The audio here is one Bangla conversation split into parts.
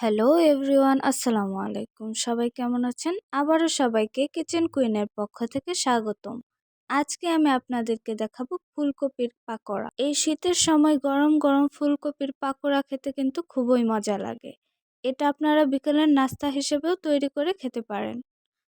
হ্যালো এভরিওয়ান, আসসালামু আলাইকুম। সবাই কেমন আছেন? আবারও সবাইকে কিচেন কুইনের পক্ষ থেকে স্বাগতম। আজকে আমি আপনাদেরকে দেখাবো ফুলকপির পাকোড়া। এই শীতের সময় গরম গরম ফুলকপির পাকোড়া খেতে কিন্তু খুবই মজা লাগে। এটা আপনারা বিকেলের নাস্তা হিসেবেও তৈরি করে খেতে পারেন।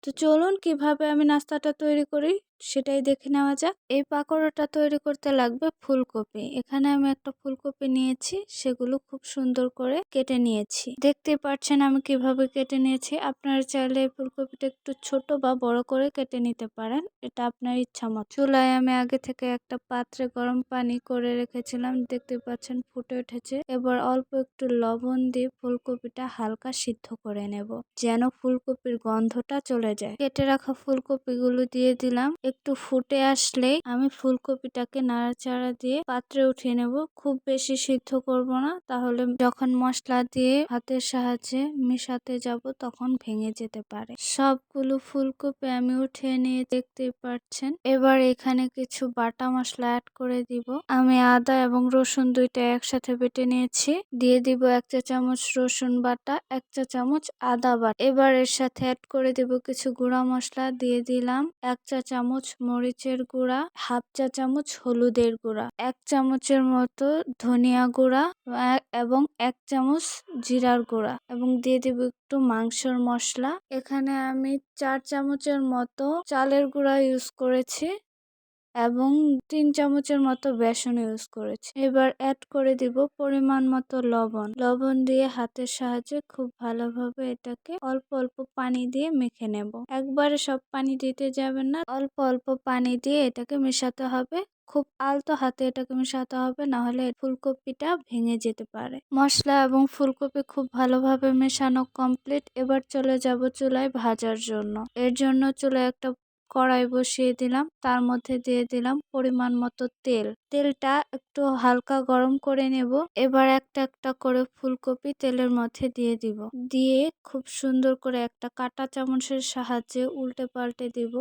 তো চলুন কীভাবে আমি নাস্তাটা তৈরি করি? সেটাই দেখে নেওয়া যাক। এই পাকোড়াটা তৈরি করতে লাগবে ফুলকপি। এখানে আমি একটা ফুলকপি নিয়েছি, সেগুলো খুব সুন্দর করে কেটে নিয়েছি। দেখতে পাচ্ছেন আমি কীভাবে কেটে নিয়েছি। আপনারা চাইলে ফুলকপিটা একটু ছোট বা বড় করে কেটে নিতে পারেন, এটা আপনার ইচ্ছা মতো। চুলায় আমি আগে থেকে একটা পাত্রে গরম পানি করে রেখেছিলাম, দেখতে পাচ্ছেন ফুটে উঠেছে। এবার অল্প একটু লবণ দিয়ে ফুলকপিটা হালকা সিদ্ধ করে নেব, যেন ফুলকপির গন্ধটা চলে যায়। কেটে রাখা ফুলকপিগুলো দিয়ে দিলাম। একটু ফুটে আসলেই আমি ফুলকপিটাকে নাড়াচাড়া দিয়ে পাত্রে উঠিয়ে নেব। খুব বেশি সিদ্ধ করব না, তাহলে যখন মশলা দিয়ে হাতের সাহায্যে মেশাতে যাব তখন ভেঙে যেতে পারে। সবগুলো ফুলকপি আমি উঠিয়ে নিয়ে দেখতে পাচ্ছেন। এবার এখানে কিছু বাটা মশলা অ্যাড করে দিব। আমি আদা এবং রসুন দুইটা একসাথে বেটে নিয়েছি। দিয়ে দিব এক চা চামচ রসুন বাটা, এক চা চামচ আদা বাটা। এবার এর সাথে অ্যাড করে দিব কিছু গুঁড়া মশলা। দিয়ে দিলাম এক চা চামচ মরিচের গুঁড়া, হাফ চা চামচ হলুদের গুঁড়া, এক চামচের মতো ধনিয়া গুঁড়া এবং এক চামচ জিরার গুঁড়া। এবং দিয়ে দেব একটু মাংসের মশলা। এখানে আমি চার চামচের মতো চালের গুঁড়া ইউজ করেছি। এবং তিন চামচের মতো বেসন ইউজ করেছি। এবার অ্যাড করে দিব পরিমাণ মতো লবণ। লবণ দিয়ে হাতের সাহায্যে খুব ভালোভাবে এটাকে অল্প অল্প পানি দিয়ে মেখে নেব। একবারে সব পানি দিতে যাবেন না, অল্প অল্প পানি দিয়ে এটাকে মেশাতে হবে। খুব আলতো হাতে এটাকে মেশাতে হবে না হলে ফুলকপিটা ভেঙে যেতে পারে। মশলা এবং ফুলকপি খুব ভালোভাবে মেশানো কমপ্লিট এবার চলে যাব চুলায় ভাজার জন্য। এর জন্য চুলায় একটা কড়াই বসিয়ে দিলাম। তার মধ্যে দিয়ে দিলাম পরিমাণ মতো তেল। তেলটা একটু হালকা গরম করে নেব। এবার একটা একটা করে ফুলকপি তেলের মধ্যে দিয়ে দিব। দিয়ে খুব সুন্দর করে একটা কাটা চামচের সাহায্যে উল্টে পাল্টে দিব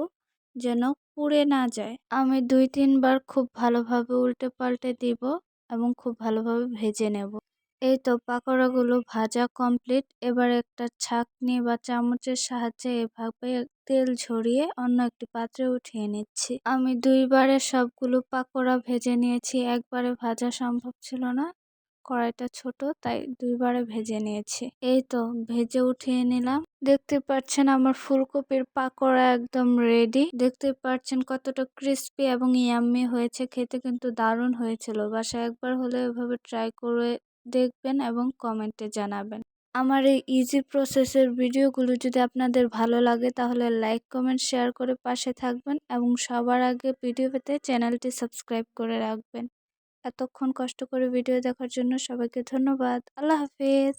যেন পুড়ে না যায়। আমি দুই তিনবার খুব ভালোভাবে উল্টে পাল্টে দিব এবং খুব ভালোভাবে ভেজে নেব। এই তো পাকোড়াগুলো ভাজা কমপ্লিট এবার একটা ছাকনি বা চামচের সাহায্যে এভাবে তেল ঝরিয়ে অন্য একটি পাত্রে উঠিয়ে নিচ্ছি। আমি দুইবারে সবগুলো পাকোড়া ভেজে নিয়েছি, একবারে ভাজা সম্ভব ছিল না, কড়াইটা ছোট, তাই দুইবারে ভেজে নিয়েছি। এই তো, ভেজে উঠিয়ে নিলাম। দেখতে পাচ্ছেন আমার ফুলকপির পাকোড়া একদম রেডি দেখতে পাচ্ছেন কতটা ক্রিস্পি এবং ইয়াম্মি হয়েছে, খেতে কিন্তু দারুণ হয়েছিল। বাসায় একবার হলে এভাবে ট্রাই করে দেখবেন এবং কমেন্টে জানাবেন। আমার এই ইজি প্রসেসের ভিডিওগুলো যদি আপনাদের ভালো লাগে, তাহলে লাইক কমেন্ট শেয়ার করে পাশে থাকবেন এবং সবার আগে ভিডিও পেতে চ্যানেলটি সাবস্ক্রাইব করে রাখবেন। এতক্ষণ কষ্ট করে ভিডিও দেখার জন্য সবাইকে ধন্যবাদ। আল্লাহ হাফিজ।